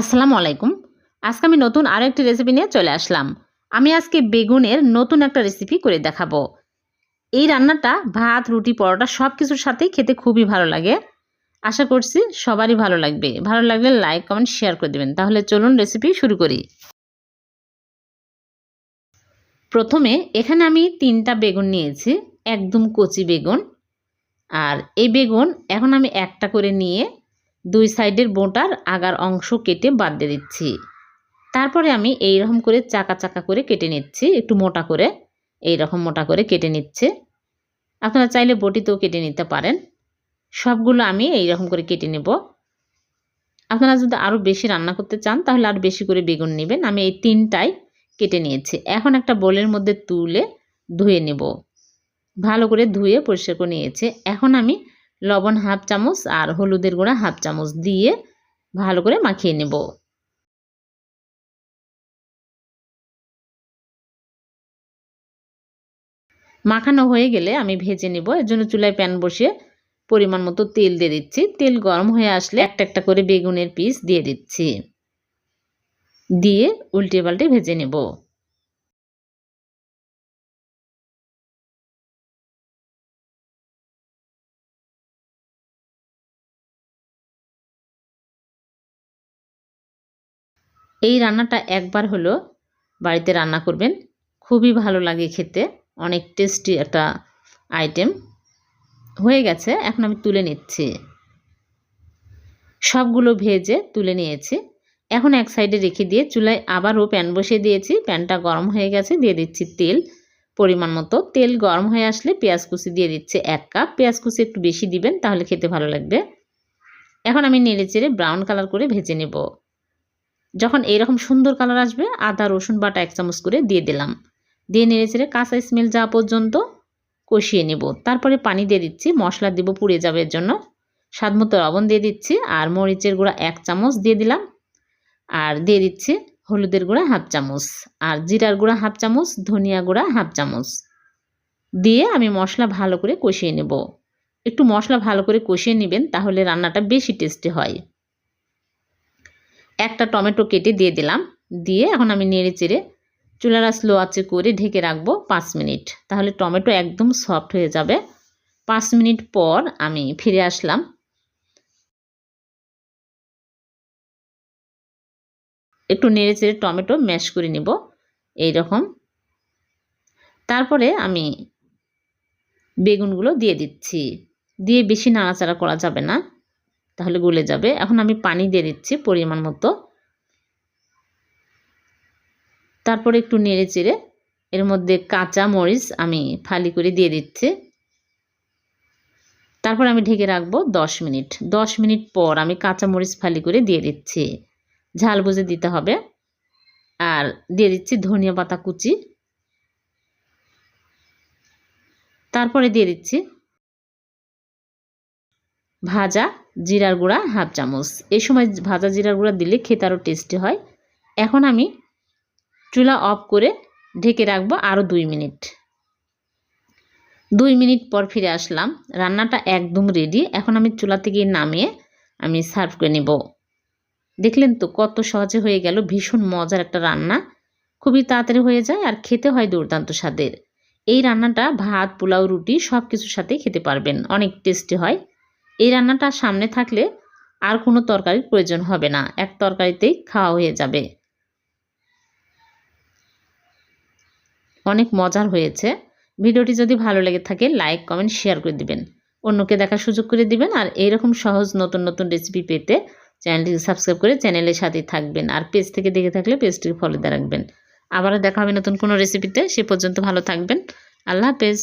আসসালামু আলাইকুম। আজকে আমি নতুন আরও একটি রেসিপি নিয়ে চলে আসলাম। আমি আজকে বেগুনের নতুন একটা রেসিপি করে দেখাবো। এই রান্নাটা ভাত, রুটি, পরোটা সব কিছুর সাথেই খেতে খুবই ভালো লাগে। আশা করছি সবারই ভালো লাগবে। ভালো লাগলে লাইক কমেন্ট শেয়ার করে দেবেন। তাহলে চলুন রেসিপি শুরু করি। প্রথমে এখানে আমি তিনটা বেগুন নিয়েছি, একদম কচি বেগুন। আর এই বেগুন এখন আমি একটা করে নিয়ে দুই সাইডের বোঁটার আগার অংশ কেটে বাদ দিয়ে দিচ্ছি। তারপরে আমি এই রকম করে চাকা চাকা করে কেটে নিচ্ছি, একটু মোটা করে এই রকম মোটা করে কেটে নিচ্ছে। আপনারা চাইলে বটিতেও কেটে নিতে পারেন। সবগুলো আমি এই রকম করে কেটে নেব। আপনারা যদি আরও বেশি রান্না করতে চান, তাহলে আরও বেশি করে বেগুন নেবেন। আমি এই তিনটাই কেটে নিয়েছি। এখন একটা বোলের মধ্যে তুলে ধুয়ে নেব। ভালো করে ধুয়ে পরিষ্কার করে নিয়েছে। এখন আমি লবণ হাফ চামচ আর হলুদের গুঁড়া হাফ চামচ দিয়ে ভালো করে মাখিয়ে নেব। মাখানো হয়ে গেলে আমি ভেজে নেব। এর জন্য চুলায় প্যান বসিয়ে পরিমাণ মতো তেল দিয়ে দিচ্ছি। তেল গরম হয়ে আসলে একটা একটা করে বেগুনের পিস দিয়ে দিচ্ছি। দিয়ে উল্টে পাল্টে ভেজে নেব। এই রান্নাটা একবার হলো বাড়িতে রান্না করবেন। খুবই ভালো লাগে খেতে। অনেক টেস্টি একটা আইটেম হয়ে গেছে, এখন আমি তুলে নিচ্ছি। সবগুলো ভেজে তুলে নিয়েছি। এখন এক সাইডে রেখে দিয়ে চুলায় আবারও প্যান বসিয়ে দিয়েছি। প্যানটা গরম হয়ে গেছে, দিয়ে দিচ্ছি তেল পরিমাণ মতো। তেল গরম হয়ে আসলে পেঁয়াজ কুচি দিয়ে দিচ্ছে এক কাপ। পেঁয়াজ কুচি একটু বেশি দিবেন, তাহলে খেতে ভালো লাগবে। এখন আমি নেড়ে চেড়ে ব্রাউন কালার করে ভেজে নেব। যখন এইরকম সুন্দর কালার আসবে, আদা, রসুন বাটা এক চামচ করে দিয়ে দিলাম। দিয়ে নেড়ে চেড়ে কাঁচা স্মেল যাওয়া পর্যন্ত কষিয়ে নেব। তারপরে পানি দিয়ে দিচ্ছি, মশলা দিব পুড়ে যাবে এর জন্য। স্বাদ মতো লবণ দিয়ে দিচ্ছি, আর মরিচের গুঁড়া এক চামচ দিয়ে দিলাম। আর দিয়ে দিচ্ছি হলুদের গুঁড়া হাফ চামচ, আর জিরার গুঁড়া হাফ চামচ, ধনিয়া গুঁড়া হাফ চামচ। দিয়ে আমি মশলা ভালো করে কষিয়ে নেব। একটু মশলা ভালো করে কষিয়ে নেবেন, তাহলে রান্নাটা বেশি টেস্টি হয়। একটা টমেটো কেটে দিয়ে দিলাম। দিয়ে এখন আমি নেড়ে চেড়ে চুলারা স্লো আছে করে ঢেকে রাখব পাঁচ মিনিট। তাহলে টমেটো একদম সফট হয়ে যাবে। পাঁচ মিনিট পর আমি ফিরে আসলাম। একটু নেড়ে চেড়ে টমেটো ম্যাশ করে নিব রকম তারপরে আমি বেগুনগুলো দিয়ে দিচ্ছি। দিয়ে বেশি নাড়াচাড়া করা যাবে না। তাহলে গলে যাবে। এখন আমি পানি দিয়ে দিচ্ছি পরিমাণ মতো। তারপরে একটু নেড়ে চেড়ে এর মধ্যে কাঁচা মরিচ আমি ফালি করে দিয়ে দিচ্ছি। তারপর আমি ঢেকে রাখব দশ মিনিট। দশ মিনিট পর আমি কাঁচা মরিচ ফালি করে দিয়ে দিচ্ছি। ঝাল বুঝে দিতে হবে। আর দিয়ে দিচ্ছি ধনিয়া পাতা কুচি। তারপরে দিয়ে দিচ্ছি ভাজা জিরার গুঁড়া হাফ চামচ। এই সময় ভাজা জিরার গুঁড়া দিলে খেতে আরও টেস্টি হয়। এখন আমি চুলা অফ করে ঢেকে রাখব আরও দুই মিনিট। দুই মিনিট পর ফিরে আসলাম। রান্নাটা একদম রেডি এখন আমি চুলা থেকে নামিয়ে আমি সার্ভ করে নেব। দেখলেন তো কত সহজে হয়ে গেল। ভীষণ মজার একটা রান্না। খুবই তাড়াতাড়ি হয়ে যায় আর খেতে হয় দুর্দান্ত স্বাদের। এই রান্নাটা ভাত, পোলাও, রুটি সব কিছুর সাথেই খেতে পারবেন। অনেক টেস্টি হয়। এই রান্নাটা সামনে থাকলে আর কোনো তরকারির প্রয়োজন হবে না। এক তরকারিতেই খাওয়া হয়ে যাবে। অনেক মজার হয়েছে। ভিডিওটি যদি ভালো লেগে থাকে, লাইক, কমেন্ট, শেয়ার করে দিবেন। অন্যকে দেখার সুযোগ করে দিবেন আর এইরকম সহজ নতুন নতুন রেসিপি পেতে চ্যানেলটিকে সাবস্ক্রাইব করে চ্যানেলের সাথেই থাকবেন আর পেজ থেকে দেখে থাকলে পেজটিকে ফলো দিয়ে রাখবেন। আবারও দেখা হবে নতুন কোনো রেসিপিতে সে পর্যন্ত ভালো থাকবেন। আল্লাহ হাফেজ।